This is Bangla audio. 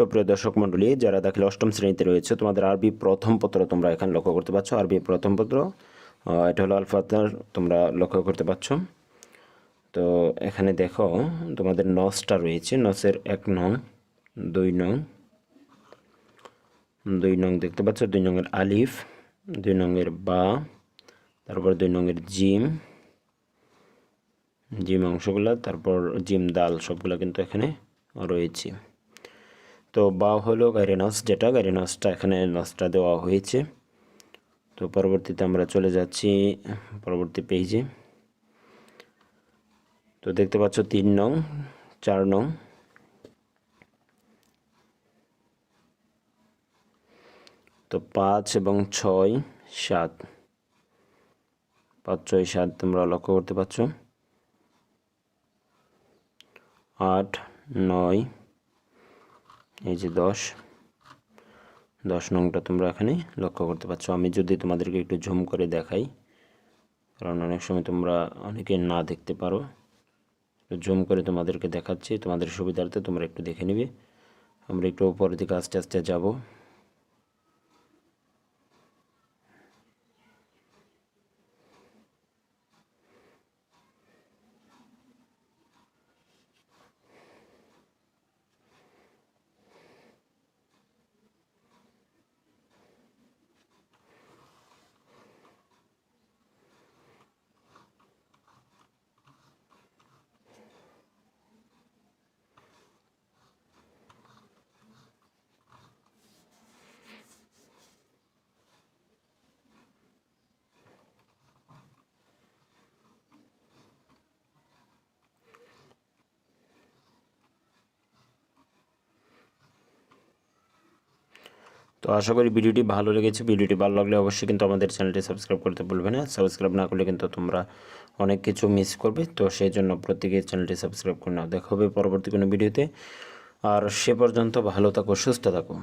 সুপ্রিয় দর্শক মণ্ডলী, যারা দাখিল অষ্টম শ্রেণীতে রয়েছে, তোমাদের আরবি প্রথম পত্র তোমরা এখানে লক্ষ্য করতে পারছ। আরবি প্রথম পত্র এটা হলো আলফাতার তোমরা লক্ষ্য করতে পারছ। তো এখানে দেখো, তোমাদের নসটা রয়েছে। নসের এক নং, দুই নং দুই নং দেখতে পাচ্ছ, দুই নংয়ের আলিফ, দুই নংয়ের বা, তারপর দুই নংয়ের জিম জিম অংশগুলো, তারপর জিম দাল সবগুলো কিন্তু এখানে রয়েছে। তো বা হলো গাড়ি নস যেটা গাড়ি নসটা এখানে নসটা দেওয়া হয়েছে। তো পরবর্তীতে আমরা চলে যাচ্ছি পরবর্তী পেজে তো দেখতে পাচ্ছ তিন নং, চার নং। তো পাঁচ এবং ছয়, সাত। পাঁচ, ছয়, সাত তোমরা লক্ষ্য করতে পারছ। আট, নয় এই যে দশ দশ নংটা তোমরা এখানে লক্ষ্য করতে পারছ। আমি যদি তোমাদেরকে একটু ঝুম করে দেখাই, কারণ অনেক সময় তোমরা অনেকে না দেখতে পারো। জুম করে তোমাদেরকে দেখাচ্ছি, তোমাদের সুবিধার্থে তোমরা একটু দেখে নিবে। আমরা একটু উপরের দিকে আস্তে আস্তে যাব। তো আশা করি ভিডিওটি ভালো লেগেছে। ভিডিওটি ভালো লাগলে অবশ্যই কিন্তু আমাদের চ্যানেলটি সাবস্ক্রাইব করতে ভুলবে না। সাবস্ক্রাইব না করলে কিন্তু তোমরা অনেক কিছু মিস করবে। তো সেই জন্য প্রত্যেকে চ্যানেলটি সাবস্ক্রাইব করে নাও। দেখা হবে পরবর্তী কোনো ভিডিওতে। আর সে পর্যন্ত ভালো থাকো, সুস্থ থাকো।